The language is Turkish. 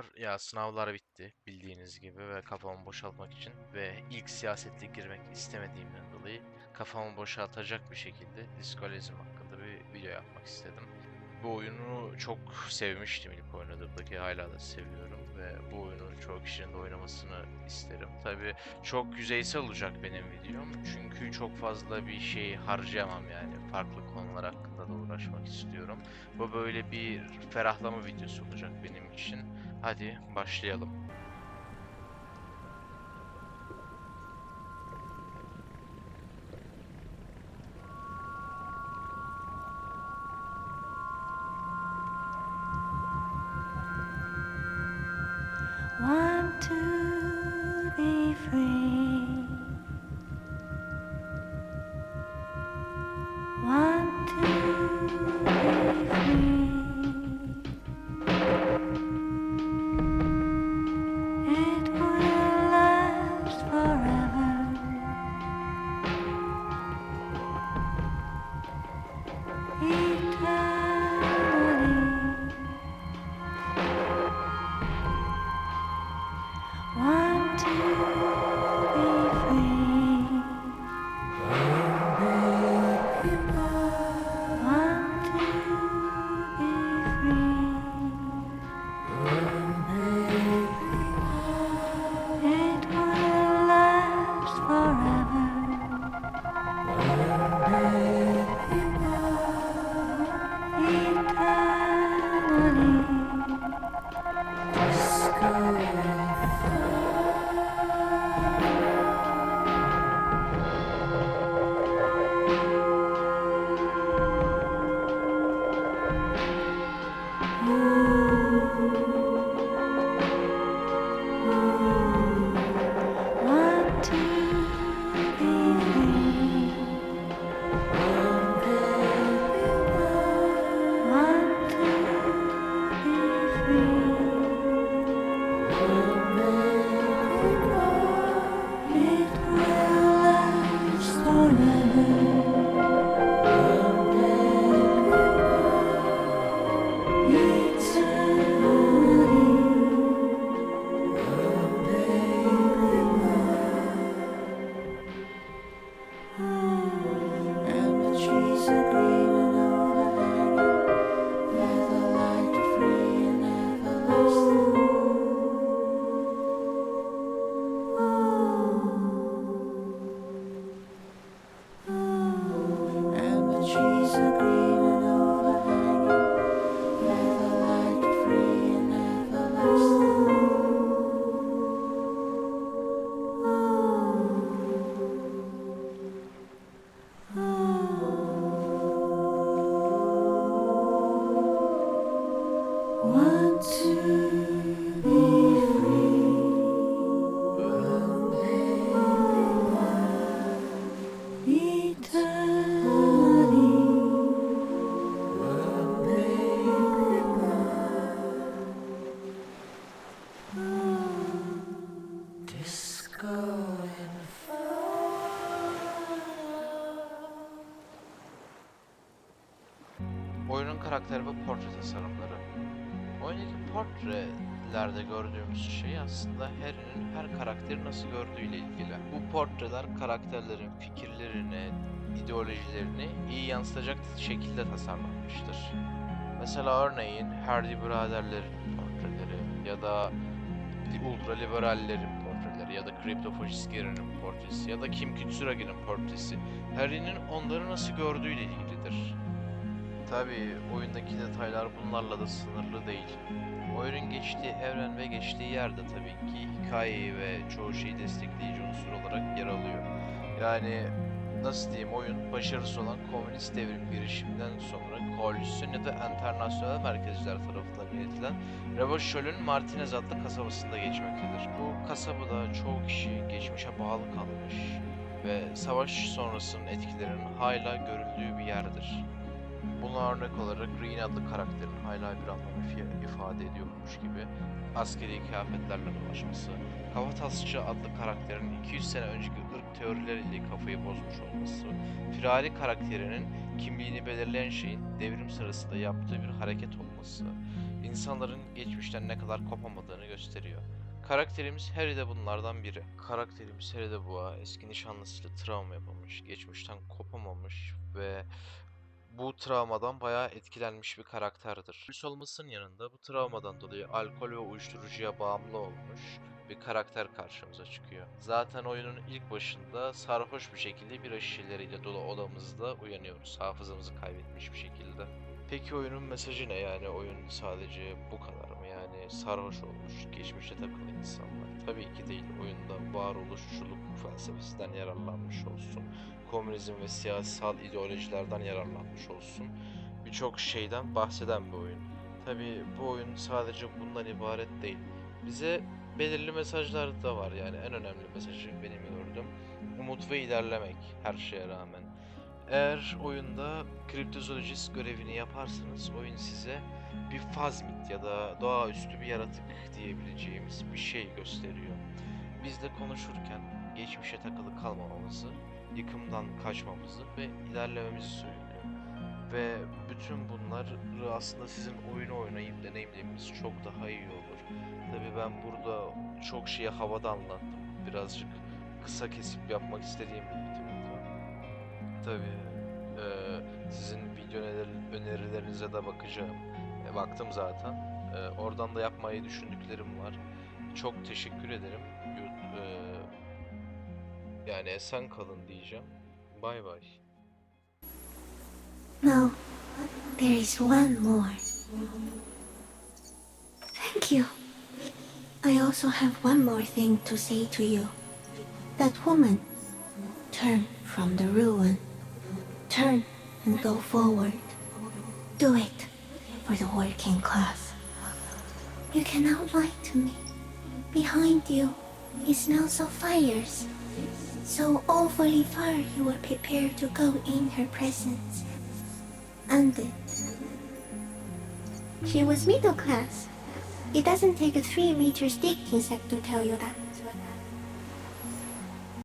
Selamlar. Ya sınavlar bitti bildiğiniz gibi ve kafamı boşaltmak için ve ilk siyasete girmek istemediğimden dolayı kafamı boşaltacak bir şekilde diskoalizm hakkında bir video yapmak istedim. Bu oyunu çok sevmiştim ilk oynadığımda ki hala da seviyorum ve bu oyunu çoğu kişinin de oynamasını isterim. Tabi çok yüzeysel olacak benim videom çünkü çok fazla bir şey harcayamam yani farklı konular hakkında da uğraşmak istiyorum. Bu böyle bir ferahlama videosu olacak benim için. Hadi başlayalım. Want to Oyunun karakteri ve portre tasarımları. Oyundaki portrelerde gördüğümüz şey aslında Harry'nin her karakteri nasıl gördüğüyle ilgili. Bu portreler karakterlerin fikirlerini, ideolojilerini iyi yansıtacak şekilde tasarlanmıştır. Mesela örneğin Hardy biraderlerin portreleri ya da ultraliberallerin portreleri ya da kriptofaşist Gary'nin portresi ya da Kim Kitsuragi'nin portresi Harry'nin onları nasıl gördüğüyle ilgilidir. Tabii oyundaki detaylar bunlarla da sınırlı değil. Oyunun geçtiği evren ve geçtiği yerde tabii ki hikayeyi ve çoğu şeyi destekleyici unsur olarak yer alıyor. Yani nasıl diyeyim oyun başarısı olan komünist devrim girişiminden sonra koalisyon ya da internasyonel merkezler tarafından yönetilen Revaşöl'ün Martinez adlı kasabasında geçmektedir. Bu kasabada çoğu kişi geçmişe bağlı kalmış ve savaş sonrasının etkilerinin hala görüldüğü bir yerdir. Buna örnek olarak Green adlı karakterin hala bir anlam ifade ediyormuş gibi askeri kıyafetlerle dolaşması, Kafatasçı adlı karakterin 200 sene önceki ırk teorileriyle kafayı bozmuş olması, Firari karakterinin kimliğini belirleyen şeyin devrim sırasında yaptığı bir hareket olması, insanların geçmişten ne kadar kopamadığını gösteriyor. Karakterimiz Harry de bunlardan biri. Karakterimiz Harry de Boğa eski nişanlısıyla travma yapılmış, geçmişten kopamamış ve bu travmadan bayağı etkilenmiş bir karakterdir. Polis olmasının yanında bu travmadan dolayı alkol ve uyuşturucuya bağımlı olmuş bir karakter karşımıza çıkıyor. Zaten oyunun ilk başında sarhoş bir şekilde bir şişeleriyle dolu odamızda uyanıyoruz. Hafızamızı kaybetmiş bir şekilde. Peki oyunun mesajı ne yani? Oyun sadece bu kadar mı? Yani sarhoş olmuş, geçmişe takılı insanlar. Tabii ki değil. Oyunda varoluşçuluk felsefesinden yararlanmış olsun. Komünizm ve siyasal ideolojilerden yararlanmış olsun. Birçok şeyden bahseden bir oyun. Tabii bu oyun sadece bundan ibaret değil. Bize belirli mesajlar da var yani en önemli mesajı benim gördüğüm umut ve ilerlemek her şeye rağmen. Eğer oyunda kriptozoolojist görevini yaparsanız oyun size bir fazmit ya da doğaüstü bir yaratık diyebileceğimiz bir şey gösteriyor. Biz de konuşurken geçmişe takılı kalmamamızı, yıkımdan kaçmamızı ve ilerlememizi söylüyor. Ve bütün bunları aslında sizin oyunu oynayıp deneyimlemeniz çok daha iyi olur. Tabii ben burada çok şeyi havada anlattım. Birazcık kısa kesip yapmak istediğim videoydu. Tabii eee, sizin video öner- önerilerinize de bakacağım. E, baktım zaten. E, oradan da yapmayı düşündüklerim var. Çok teşekkür ederim. Eee, yani esen kalın diyeceğim. Bay bay. No, there is one more. Thank you. I also have one more thing to say to you. That woman, turn from the ruin. Turn and go forward. Do it for the working class. You cannot lie to me. Behind you is now fires. So awfully far you were prepared to go in her presence and it. She was middle class. It doesn't take a three meter stick insect to tell you that.